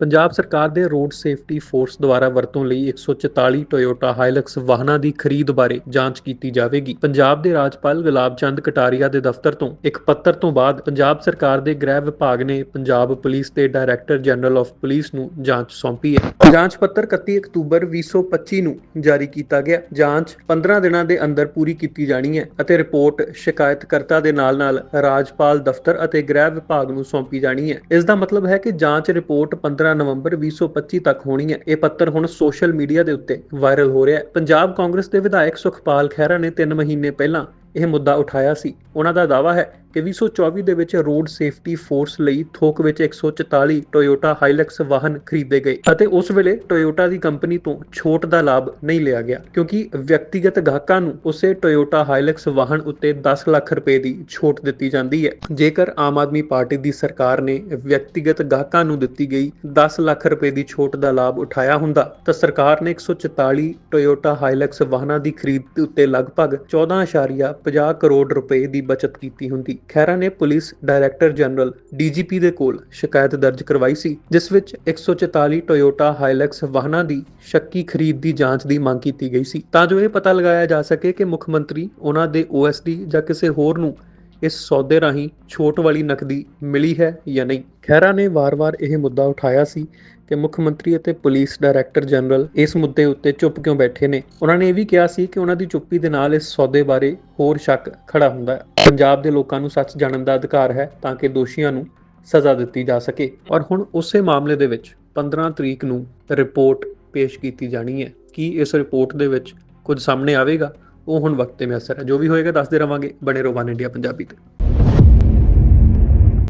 ਪੰਜਾਬ ਸਰਕਾਰ ਦੇ road safety force ਦੁਆਰਾ ਵਰਤੋਂ ਲਈ 144 ਟੋਯੋਟਾ ਹਾਈਲਕਸ ਵਾਹਨਾਂ ਦੀ ਖਰੀਦ ਬਾਰੇ ਜਾਂਚ ਕੀਤੀ ਜਾਵੇਗੀ। ਪੰਜਾਬ ਦੇ ਰਾਜਪਾਲ ਗੁਲਾਬ ਚੰਦ ਕਟਾਰੀਆ ਦੇ ਦਫ਼ਤਰ ਤੋਂ ਇੱਕ ਪੱਤਰ ਤੋਂ ਬਾਅਦ ਪੰਜਾਬ ਸਰਕਾਰ ਦੇ ਗ੍ਰਹਿ ਵਿਭਾਗ ਨੇ ਪੰਜਾਬ ਪੁਲਿਸ ਦੇ ਡਾਇਰੈਕਟਰ ਜਨਰਲ ਆਫ ਪੁਲਿਸ ਨੂੰ ਜਾਂਚ ਸੌਂਪੀ ਹੈ। ਜਾਂਚ ਪੱਤਰ 31 ਅਕਤੂਬਰ 2025 ਨੂੰ ਜਾਰੀ ਕੀਤਾ ਗਿਆ। ਜਾਂਚ 15 ਦਿਨਾਂ ਦੇ ਅੰਦਰ ਪੂਰੀ ਕੀਤੀ ਜਾਣੀ ਹੈ ਅਤੇ ਰਿਪੋਰਟ ਸ਼ਿਕਾਇਤਕਰਤਾ ਦੇ ਨਾਲ-ਨਾਲ ਰਾਜਪਾਲ ਦਫ਼ਤਰ ਅਤੇ ਗ੍ਰਹਿ ਵਿਭਾਗ ਨੂੰ ਸੌਂਪੀ ਜਾਣੀ ਹੈ। ਇਸ ਦਾ ਮਤਲਬ ਹੈ ਕਿ ਜਾਂਚ ਰਿਪੋਰਟ 15 ਨਵੰਬਰ 2025 ਤੱਕ ਹੋਣੀ ਹੈ। ਇਹ ਪੱਤਰ ਹੁਣ ਸੋਸ਼ਲ ਮੀਡੀਆ ਦੇ ਉੱਤੇ ਵਾਇਰਲ ਹੋ ਰਿਹਾ ਹੈ। ਪੰਜਾਬ ਕਾਂਗਰਸ ਦੇ ਵਿਧਾਇਕ ਸੁਖਪਾਲ ਖਹਿਰਾ ਨੇ 3 ਮਹੀਨੇ ਪਹਿਲਾਂ ਇਹ ਮੁੱਦਾ ਉਠਾਇਆ ਸੀ। ਉਹਨਾਂ ਦਾ ਦਾਅਵਾ ਹੈ ਕਿ 2024 ਦੇ ਵਿੱਚ ਰੋਡ ਸੇਫਟੀ ਫੋਰਸ ਲਈ ਥੋਕ ਵਿੱਚ 144 ਟੋਯੋਟਾ ਹਾਈਲੈਕਸ ਵਾਹਨ ਖਰੀਦੇ ਗਏ ਅਤੇ ਉਸ ਵੇਲੇ ਟੋਯੋਟਾ ਦੀ ਕੰਪਨੀ ਤੋਂ ਛੋਟ ਦਾ ਲਾਭ ਨਹੀਂ ਲਿਆ ਗਿਆ, ਕਿਉਂਕਿ ਵਿਅਕਤੀਗਤ ਗਾਹਕਾਂ ਨੂੰ ਉਸੇ ਟੋਯੋਟਾ ਹਾਈਲੈਕਸ ਵਾਹਨ ਉੱਤੇ 10 ਲੱਖ ਰੁਪਏ ਦੀ ਛੋਟ ਦਿੱਤੀ ਜਾਂਦੀ ਹੈ। ਜੇਕਰ ਆਮ ਆਦਮੀ ਪਾਰਟੀ ਦੀ ਸਰਕਾਰ ਨੇ ਵਿਅਕਤੀਗਤ ਗਾਹਕਾਂ ਨੂੰ ਦਿੱਤੀ ਗਈ 10 ਲੱਖ ਰੁਪਏ ਦੀ ਛੋਟ ਦਾ ਲਾਭ ਉਠਾਇਆ ਹੁੰਦਾ, ਤਾਂ ਸਰਕਾਰ ਨੇ 144 ਟੋਯੋਟਾ ਹਾਈਲੈਕਸ ਵਾਹਨਾਂ ਦੀ ਖਰੀਦ ਉੱਤੇ ਲਗਭਗ 14.50 ਕਰੋੜ ਰੁਪਏ ਦੀ ਬਚਤ ਕੀਤੀ ਹੁੰਦੀ। ਖੈਰਾ ਨੇ ਪੁਲਿਸ ਡਾਇਰੈਕਟਰ ਜਨਰਲ ਡੀਜੀਪੀ ਦੇ ਕੋਲ ਸ਼ਿਕਾਇਤ ਦਰਜ ਕਰਵਾਈ ਸੀ, ਜਿਸ ਵਿੱਚ 144 ਟੋਯੋਟਾ ਹਾਈਲੈਕਸ ਵਾਹਨਾਂ ਦੀ ਸ਼ੱਕੀ ਖਰੀਦ ਦੀ ਜਾਂਚ ਦੀ ਮੰਗ ਕੀਤੀ ਗਈ ਸੀ। ਤਾਂ ਜੋ ਇਹ ਪਤਾ ਲਗਾਇਆ ਜਾ ਸਕੇ ਕਿ ਮੁੱਖ ਮੰਤਰੀ ਉਹਨਾਂ ਦੇ ਓਐਸਡੀ ਜਾਂ ਕਿਸੇ ਹੋਰ ਨੂੰ ਇਸ ਸੌਦੇ ਰਾਹੀਂ ਛੋਟ ਵਾਲੀ ਨਕਦੀ ਮਿਲੀ ਹੈ ਜਾਂ ਨਹੀਂ? ਖਹਿਰਾ ਨੇ ਵਾਰ-ਵਾਰ ਇਹ ਮੁੱਦਾ ਉਠਾਇਆ ਸੀ ਕਿ ਮੁੱਖ ਮੰਤਰੀ ਅਤੇ ਪੁਲਿਸ ਡਾਇਰੈਕਟਰ ਜਨਰਲ ਇਸ ਮੁੱਦੇ ਉੱਤੇ ਚੁੱਪ ਕਿਉਂ ਬੈਠੇ ਨੇ? ਉਹਨਾਂ ਨੇ ਇਹ ਵੀ ਕਿਹਾ ਸੀ ਕਿ ਉਹਨਾਂ ਦੀ ਚੁੱਪੀ ਦੇ ਨਾਲ ਇਸ ਸੌਦੇ ਬਾਰੇ ਹੋਰ ਸ਼ੱਕ ਖੜਾ ਹੁੰਦਾ ਹੈ। ਪੰਜਾਬ ਦੇ ਲੋਕਾਂ ਨੂੰ ਸੱਚ ਜਾਣਨ ਦਾ ਅਧਿਕਾਰ ਹੈ ਤਾਂ ਕਿ ਦੋਸ਼ੀਆਂ ਨੂੰ ਸਜ਼ਾ ਦਿੱਤੀ ਜਾ ਸਕੇ। ਔਰ ਹੁਣ ਉਸੇ ਮਾਮਲੇ ਦੇ ਵਿੱਚ 15 ਤਰੀਕ ਨੂੰ ਰਿਪੋਰਟ ਪੇਸ਼ ਕੀਤੀ ਜਾਣੀ ਹੈ। ਕੀ ਇਸ ਰਿਪੋਰਟ ਦੇ ਵਿੱਚ ਕੁਝ ਸਾਹਮਣੇ ਆਵੇਗਾ? ਉਹ ਹੁਣ ਵਕਤ ਤੇ ਮਿਆਸਰ ਹੈ। ਜੋ ਵੀ ਹੋਏਗਾ, ਦੱਸਦੇ ਰਵਾਂਗੇ ਬਣੇ ਰਹੋ ਵਨ ਇੰਡੀਆ ਪੰਜਾਬੀ ਤੇ।